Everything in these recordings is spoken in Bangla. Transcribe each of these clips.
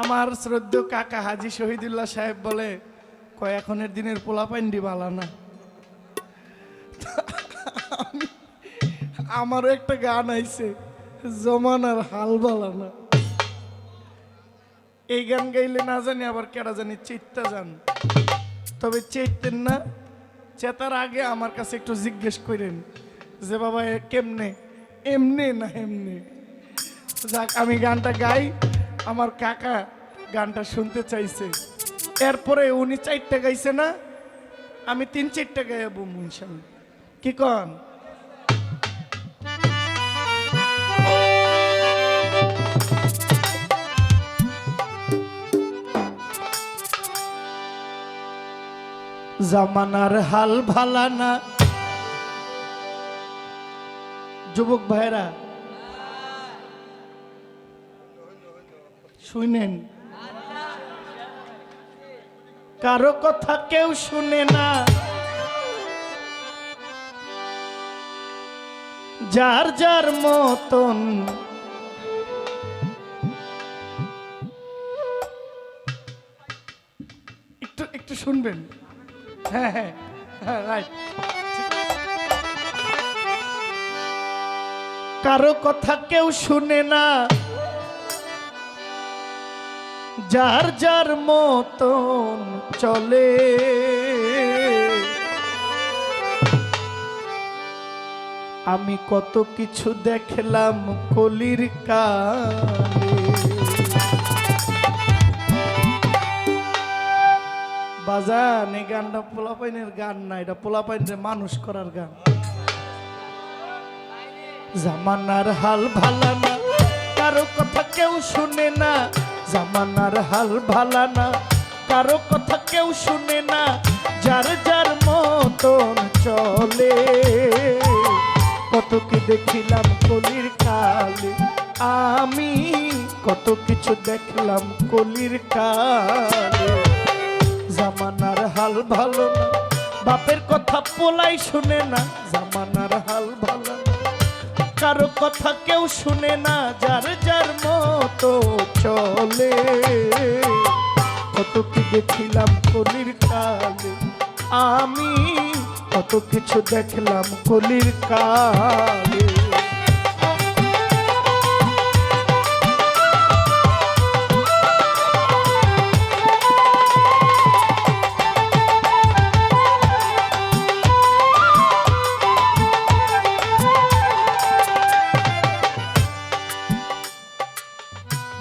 আমার শ্রদ্ধ কাকা হাজি শহীদুল্লাহ সাহেব বলে, কয়, এখনের দিনের পোলা পাইন্ডি বালা না। আমারও একটা গান আইছে, জমানার হাল বালা না। এই গান গাইলে না জানি আবার কেডা জানি চেত্তা যান তবে চেতেন না, চেতার আগে আমার কাছে একটু জিজ্ঞেস করেন যে, বাবা কেমনে? এমনি না এমনি যাক, আমি গানটা গাই। আমার কাকা গানটা শুনতে চাইছে। এরপরে উনি চারটে গাইছে না, আমি তিন চারটে গাইব ইনশাল্লাহ। কি কন? জামানার হাল ভালা না। যুবক ভাইরা শুনেন। কারও কথা কেউ শুনে না। যার যার মতন। একটু একটু শুনবেন। হ্যাঁ হ্যাঁ হ্যাঁ রাইট। কারও কথা কেউ শুনে না। যার যার মতন চলে। আমি কত কিছু দেখলাম কলির কালে বাজান, এই গানটা পোলাপাইনের গান না, এটা পোলাপাইনের মানুষ করার গান। জামানার হাল ভালা না, কারও কথা কেউ শুনে না। জামানার হাল ভালা না, কারও কথা কেউ শুনে না, যার যার মতন চলে। কত কি দেখিলাম কলির কালে, আমি কত কিছু দেখলাম কলির কালে। জামানার হাল ভালো না, বাপের কথা পোলাই শুনে না, জামানার হাল ভালো কারও কথা কেউ শুনে না, যার যার মতো চলে। কত কি দেখিলাম কলির কালে, আমি কত কিছু দেখলাম কলির কালে।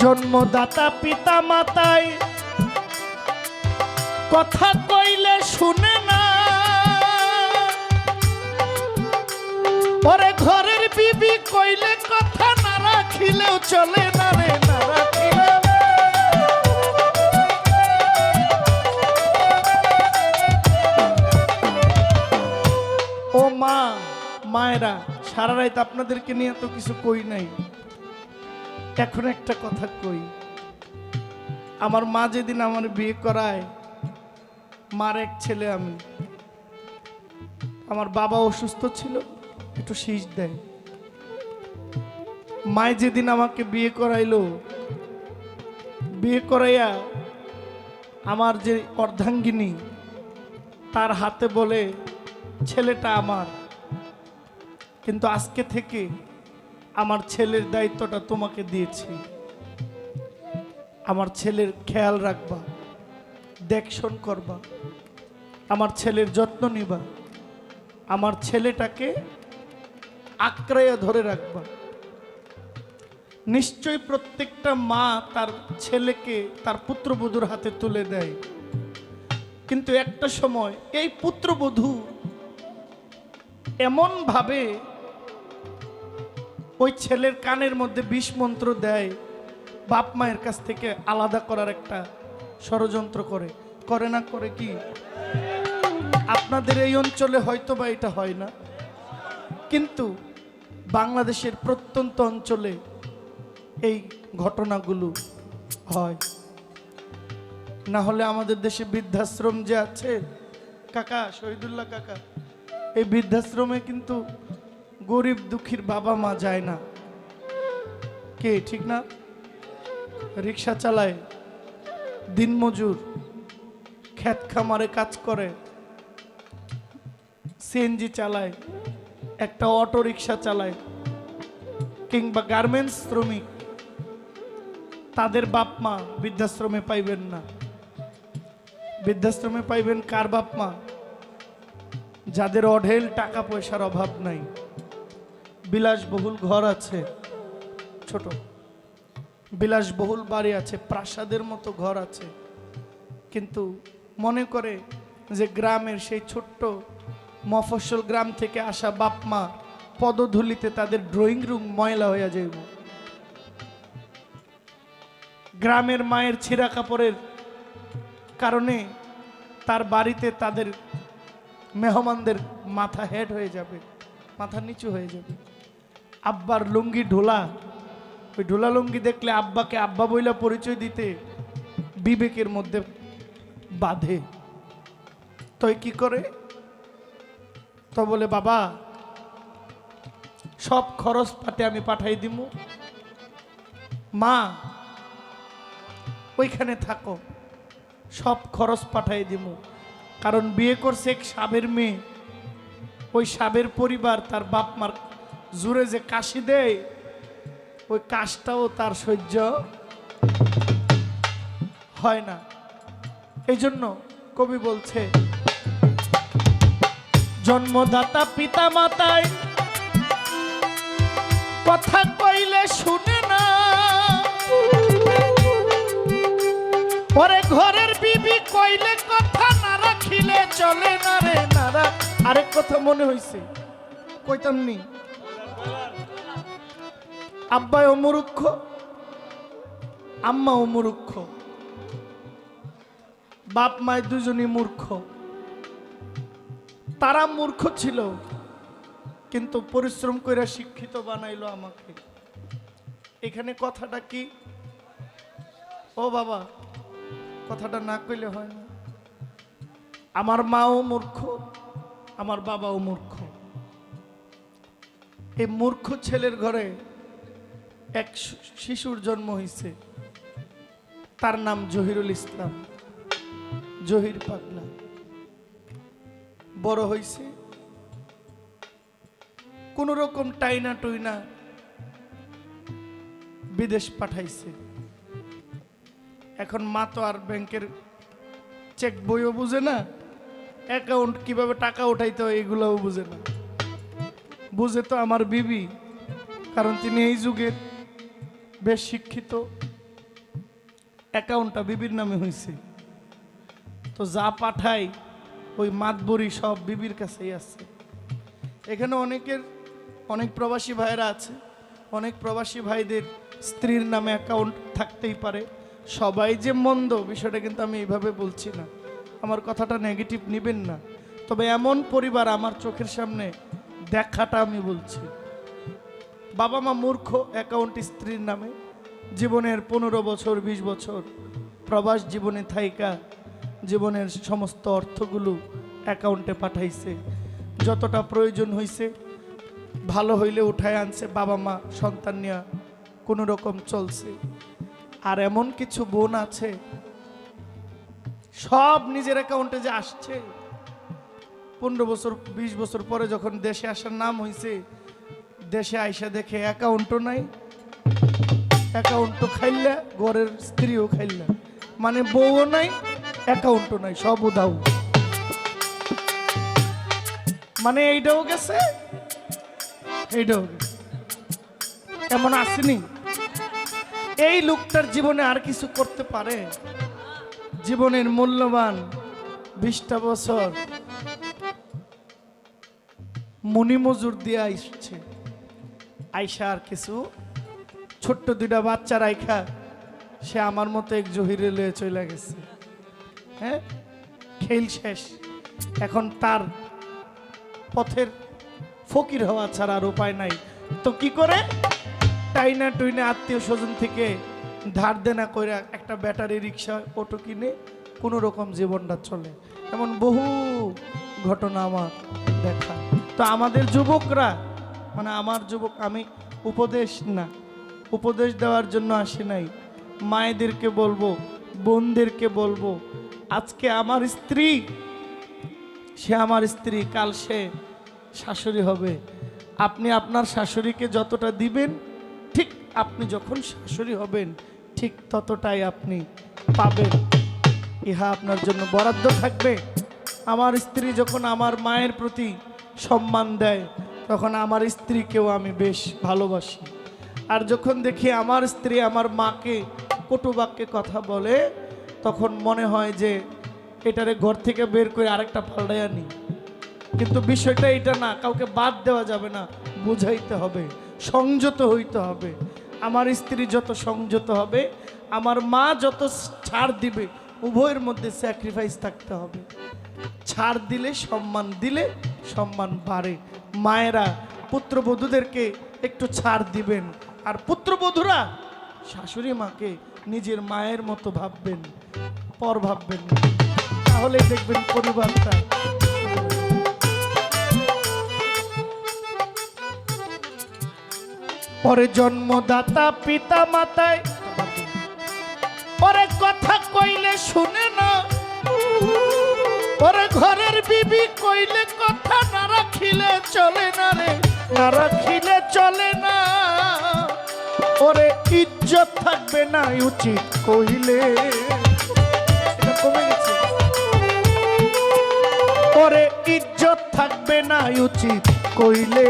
জন্মদাতা পিতা মাতায় কথা কইলে শুনে না। ওরে ঘরের বিবি কইলে কথা না রাখিলেও চলে না রে, না রাখিলেও। ও মা, মায়েরা, সারা রাত আপনাদেরকে নিয়ে তো কিছু কই নাই। এখন একটা কথা কই। আমার মা যেদিন আমার বিয়ে করায়, মার এক ছেলে আমি। আমার বাবা অসুস্থ ছিল, একটু শীষ দেয়। মায় যেদিন আমাকে বিয়ে করাইলো, বিয়ে করাইয়া আমার যে অর্ধাঙ্গিনী, তার হাতে বলে, ছেলেটা আমার। কিন্তু আজকে থেকে আমার ছেলের দায়িত্বটা তোমাকে দিয়েছি। আমার ছেলের খেয়াল রাখবা, দেখশন করবা, আমার ছেলের যত্ন নিবা, আমার ছেলেটাকে আক্রাইয়া ধরে রাখবা। নিশ্চয় প্রত্যেকটা মা তার ছেলেকে তার পুত্রবধূর হাতে তুলে দেয়। কিন্তু একটা সময় এই পুত্রবধূ এমন ভাবে ওই ছেলের কানের মধ্যে বিষ মন্ত্র দেয়, বাপ মায়ের কাছ থেকে আলাদা করার একটা ষড়যন্ত্র করে। করে না, করে কি? আপনাদের এই অঞ্চলে হয়তো বা এটা হয় না। কিন্তু বাংলাদেশের প্রত্যন্ত অঞ্চলে এই ঘটনাগুলো হয়। না হলে আমাদের দেশে বৃদ্ধাশ্রম যে আছে, কাকা, শহীদুল্লাহ কাকা, এই বৃদ্ধাশ্রমে কিন্তু গরিব দুঃখীর বাবা মা যায় না। কে, ঠিক না? রিক্সা চালায় দিনমজুর ক্ষেত খামারে কাজ করে সিএনজি চালায়, একটা অটো রিক্সা চালায়, কিংবা গার্মেন্টস শ্রমিক, তাদের বাপ মা বৃদ্ধাশ্রমে পাইবেন না। বৃদ্ধাশ্রমে পাইবেন কার বাপ মা? যাদের অঢেল টাকা পয়সার অভাব নাই। বিলাসবহুল ঘর আছে, ছোট। বিলাসবহুল বাড়ি আছে, প্রাসাদের মতো ঘর আছে। কিন্তু মনে করে যে গ্রামের সেই ছোট্ট মফস্বল গ্রাম থেকে আসা বাপ মা পদধূলিতে তাদের ড্রয়িং রুম ময়লা হয়ে যাইব। গ্রামের মায়ের ছিঁড়া কাপড়ের কারণে তার বাড়িতে তাদের মেহমানদের মাথা হেড হয়ে যাবে, মাথা নিচু হয়ে যাবে। আব্বার লুঙ্গি ঢোলা। ওই ঢোলা লুঙ্গি দেখলে আব্বাকে আব্বা বইলা পরিচয় দিতে বিবেকের মধ্যে বাঁধে। তই কি করে? তো বলে, বাবা, সব খরচ পাতে আমি পাঠাই দিমু। মা, ওইখানে থাকো। সব খরচ পাঠাই দিমু। কারণ বিয়ে করছে এক সাবের মেয়ে। ওই সাবের পরিবার তার বাপ মার জুড়ে যে কাশি দেয়, ওই কাশটাও তার সহ্য হয় না। এই জন্য কবি বলছে, জন্মদাতা পিতা মাতায় কথা কইলে শুনে না। ওরে ঘরের বিবি কইলে কথা না রাখিলে চলে না রে নারা। আরেক কথা মনে হইছে, কইতাম নি আব্বাই ও মুরুক্ষ আম্মা ও মুরুক্ষ বাপ মায় দুজনই মূর্খ। তারা মূর্খ ছিল, কিন্তু পরিশ্রম করে শিক্ষিত বানাইলো আমাকে। এখানে কথাটা কি? ও বাবা, কথাটা না কইলে হয় না। আমার মাও মূর্খ, আমার বাবাও মূর্খ। এই মূর্খ ছেলের ঘরে এক শিশুর জন্ম হয়েছে তার নাম জহিরুল ইসলাম। জহির পাগলা। বড় হয়েছে কোন রকম টাইনা টুইনা বিদেশ পাঠাইছে। এখন মা তো আর ব্যাংকের চেক বইও বুঝে না। অ্যাকাউন্ট কীভাবে টাকা উঠাইতে হয় এগুলোও বুঝে না। বুঝে তো আমার বিবি, কারণ তিনি এই যুগের বেশ শিক্ষিত অ্যাকাউন্টটা বিবির নামে হয়েছে তো যা পাঠাই ওই মাতবরি সব বিবির কাছেই আছে। এখানে অনেকের, অনেক প্রবাসী ভাইয়েরা আছে। অনেক প্রবাসী ভাইদের স্ত্রীর নামে অ্যাকাউন্ট থাকতেই পারে। সবাই যে মন্দ, বিষয়টা কিন্তু আমি এইভাবে বলছি না। আমার কথাটা নেগেটিভ নেবেন না। তবে এমন পরিবার আমার চোখের সামনে দেখাটা আমি বলছি। বাবা মা মূর্খ অ্যাকাউন্ট স্ত্রীর নামে, জীবনের পনেরো বছর ২০ বছর প্রবাস জীবনে থাইকা, জীবনের সমস্ত অর্থগুলো অ্যাকাউন্টে পাঠাইছে। যতটা প্রয়োজন হয়েছে ভালো হইলে উঠায় আনছে, বাবা মা, সন্তান নিয়ে কোনো রকম চলছে। আর এমন কিছু বোন আছে, সব নিজের অ্যাকাউন্টে যে আসছে। পনেরো বছর, বিশ বছর পরে যখন দেশে আসার নাম হয়েছে দেশে আইসা দেখে অ্যাকাউন্টও নাই, অ্যাকাউন্টও খাইলা ঘরের স্ত্রীও খাইলা মানে বউও নাই, অ্যাকাউন্টও নাই, সব উদাও মানে এইটাও গেছে, এইটাও এমন আসেনি। এই লোকটার জীবনে আর কিছু করতে পারে? জীবনের মূল্যবান বিশটা বছর মনি মজুর দিয়ে আসছে। আইসা আর কিছু ছোট্ট দুইটা বাচ্চা রাইখা, সে আমার মতো এক জহিরে লয়ে চলে গেছে। হ্যাঁ? খেল শেষ। এখন তার পথের ফকির হওয়া ছাড়া আর উপায় নাই। তো কি করে? টাইনা টুইনা আত্মীয় স্বজন থেকে ধার দেনা করে একটা ব্যাটারি রিক্সা, অটো কিনে কোনো রকম জীবনটা চলে। এমন বহু ঘটনা আমার দেখা। তো আমাদের যুবকরা মানে আমার যুবক, আমি উপদেশ না। উপদেশ দেওয়ার জন্য আসি নাই। মায়েদেরকে বলব, বোনদেরকে বলব, আজকে আমার স্ত্রী, সে আমার স্ত্রী, কাল সে শাশুড়ি হবে। আপনি আপনার শাশুড়িকে যতটা দিবেন, ঠিক আপনি যখন শাশুড়ি হবেন, ঠিক ততটাই আপনি পাবেন। ইহা আপনার জন্য বরাদ্দ থাকবে। আমার স্ত্রী যখন আমার মায়ের প্রতি সম্মান দেয় তখন আমার স্ত্রীকেও আমি বেশ ভালোবাসি। আর যখন দেখি আমার স্ত্রী আমার মাকে কটু বাক্যে কথা বলে, তখন মনে হয় যে এটারে ঘর থেকে বের করে আরেকটা পাল্টাই আনি। কিন্তু বিষয়টা এটা না, কাউকে বাদ দেওয়া যাবে না, বুঝাইতে হবে, সংযত হইতে হবে। আমার স্ত্রী যত সংযত হবে, আমার মা যত ছাড় দিবে, উভয়ের মধ্যে স্যাক্রিফাইস থাকতে হবে। ছাড় দিলে সম্মান দিলে সম্মান বাড়ে। মায়েরা পুত্রবধূদেরকে একটু ছাড় দিবেন। আর পুত্রবধূরা শাশুড়ি মাকে নিজের মায়ের মতো ভাববেন, পর ভাববেন তাহলে দেখবেন পরিবারটা পরে জন্মদাতা পিতা মাতায় পরে কথা কইলে শুনে না, পরে ঘরের বিবি কইলে কথা রাখিলে চলে না রে, না রাখিলে চলে না। ওরে, ইজ্জত থাকবে না উচিত গেছে। ওরে, ইজ্জত থাকবে না উচিত কইলে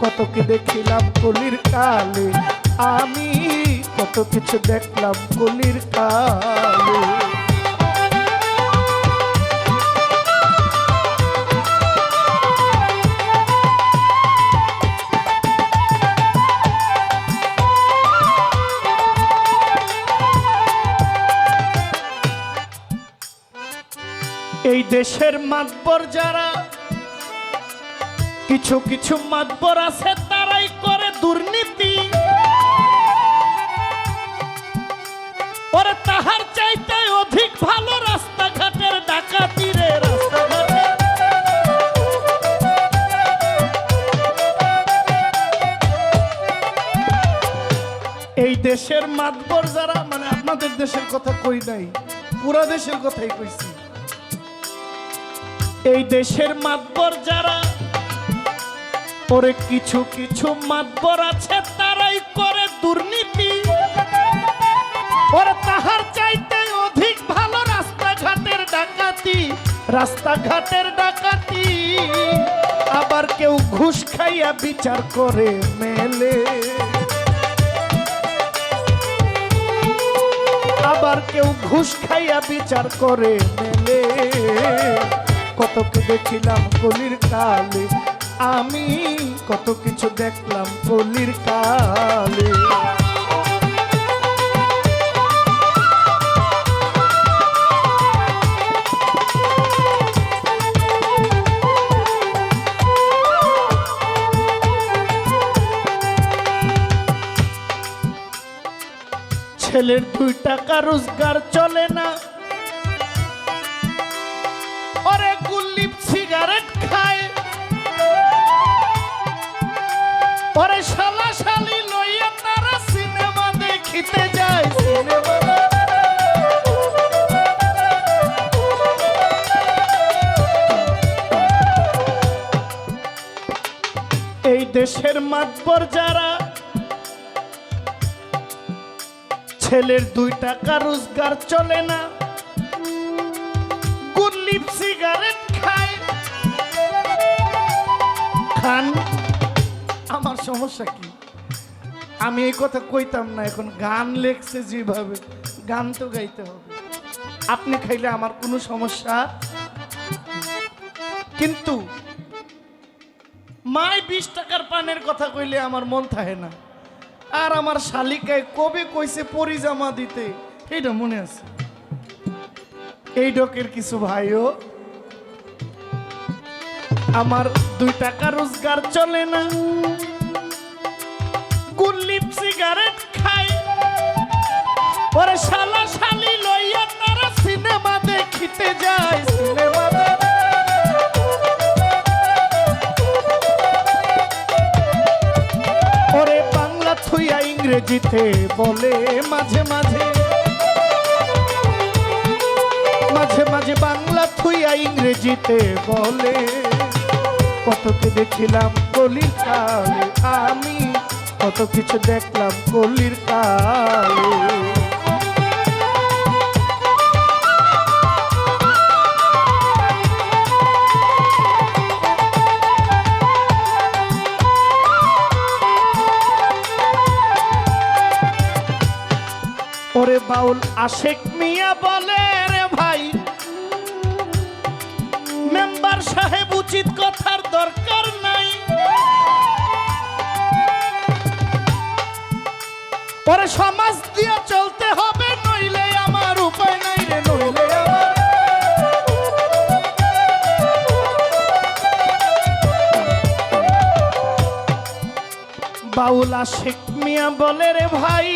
কত কি দেখিলাম কলির কালে, আমি কত কিছু দেখলাম কলির কালে। এই দেশের মাতবর যারা, কিছু কিছু মাতবর আছে তারাই করে দুর্নীতি। ওরে তাহার চাইতে অধিক ভালো রাস্তাঘাটের ডাকাতি রে এই দেশের মাতবর যারা মানে আপনাদের দেশের কথা কই নাই, পুরা দেশের কথাই কইছি। এই দেশের মাতবর যারা, ওরে কিছু কিছু মাতবর আছে, তারাই করে দুর্নীতি। ওরে তাহার চাইতে অধিক ভালো রাস্তাঘাটের ডাকাতি রাস্তাঘাটের ডাকাতি। আবার কেউ ঘুষ খাইয়া বিচার করে মেলে। আবার কেউ ঘুষ খাইয়া বিচার করে মেলে। কত কি দেখিলাম কলির কালে। আমি কত কিছু দেখলাম কলির কালে। ছেলের দুই টাকা রোজগার চলে এই দেশের মাতবর যারা, ছেলের দুই টাকা রোজগার চলে না গুল্লিপ সিগারেট খায়। খান, আমার সমস্যা কি? আমি এই কথা কইতাম না, এখন গান লেখছে যেভাবে, গান তো গাইতে হবে। আপনি খাইলে আমার কোনো সমস্যা? কিন্তু মাই বিশ টাকার পানের কথা কইলে আমার মন থাকে না। আর আমার শালিকায় কবে কইছে পরিজামা দিতে? এইটা মনে আছে। এই ডকের কিছু ভাইও, আমার দুই টাকা রোজগার চলে না। গুল্লিপ সিগারেট খাই। ওরে শালা শালি লইয়া তারা সিনেমা দেখিতে যায়। সিনেমা জিতে বলে মাঝে মাঝে। মাঝে মাঝে বাংলা থুইয়া ইংরেজিতে বলে, কত কি দেখিলাম কলির কালে আমি, কত কিছু দেখলাম কলির কাল। বাউল আশেক মিয়া বলে রে ভাই। মেম্বার সাহেব উচিত কথার দরকার নাই। পরে সমাজ দিয়ে চলতে হবে, নইলে আমার উপায় নাই রে, নইলে বাউলা শেখ মিয়া বলে রে ভাই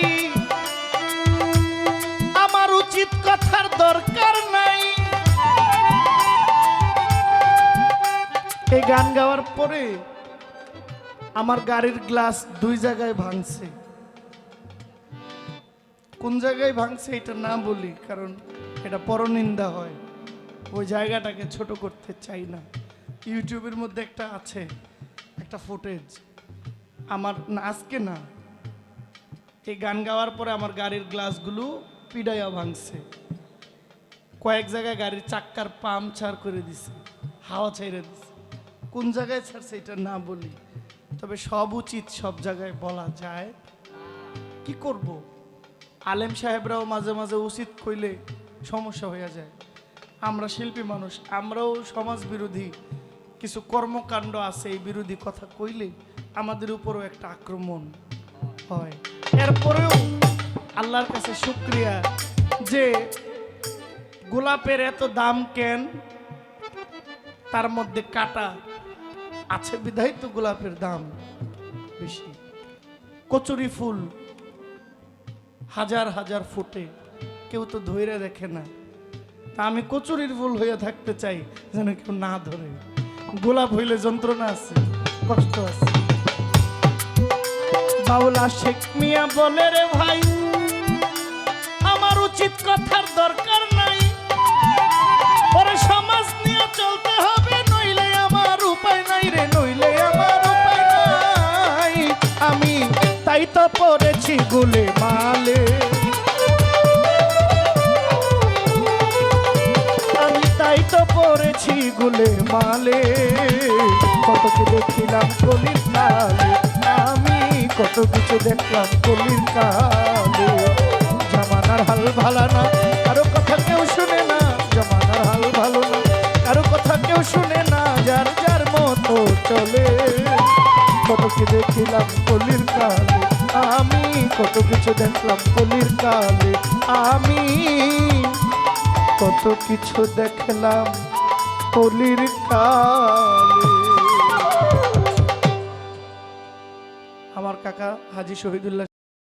গান গাওয়ার পরে আমার গাড়ির গ্লাস দুই জায়গায় ভাঙছে। কোন জায়গায় ভাঙছে এটা না বলি, কারণ এটা পরনিন্দা হয়। ওই জায়গাটাকে ছোট করতে চাই না। ইউটিউবের মধ্যে একটা আছে, একটা ফুটেজ। আমার না, আজকে না, এই গান গাওয়ার পরে আমার গাড়ির গ্লাসগুলো পিডাইয়া ভাঙছে। কয়েক জায়গায় গাড়ির চাক্কার পাম্পচার করে দিছে, হাওয়া ছেড়ে দিছে। কোন জায়গায় ছাড়ছে এটা না বলি, তবে সব উচিত সব জায়গায় বলা যায়। কি করব? আলেম সাহেবরাও মাঝে মাঝে উচিত কইলে সমস্যা হয়ে যায়। আমরা শিল্পী মানুষ, আমরাও সমাজ বিরোধী। কিছু কর্মকাণ্ড আছে, এই বিরোধী কথা কইলে আমাদের উপরও একটা আক্রমণ হয়। এরপরেও আল্লাহর কাছে শুক্রিয়া যে গোলাপের এত দাম কেন, তার মধ্যে কাটা আছে বিধাই তো গোলাপের দাম বেশি। কচুরি ফুল হাজার হাজার ফুটে, কেউ তো ধৈর্য দেখে না। তা আমি কচুরির ফুল হয়ে থাকতে চাই, যেন কেউ না ধরে। গোলাপ হইলে যন্ত্রণা আছে, কষ্ট আছে। বাউলা শেখ মিয়া বলে রে ভাই, আমার উচিত কথার দরকার নাই। পরে সমাজ নিয়ে চলতে হবে পড়েছি গুলে মালে। আমি তাই তো পড়েছি গুলে মালে। কত কি দেখিলাম কলির কালে আমি কত কিছু দেখলাম কলির কালে জামানার হাল ভালা না, কারও কথা কেউ শুনে না। জামানার হাল ভালো না, কারও কথা কেউ শুনে না। যার যার মতো চলে। কত কি দেখিলাম আমি কত কিছু দেখলাম কলির কালে। আমি কত কিছু দেখলাম কলির কালে। আমার কাকা হাজি শহীদুল্লাহ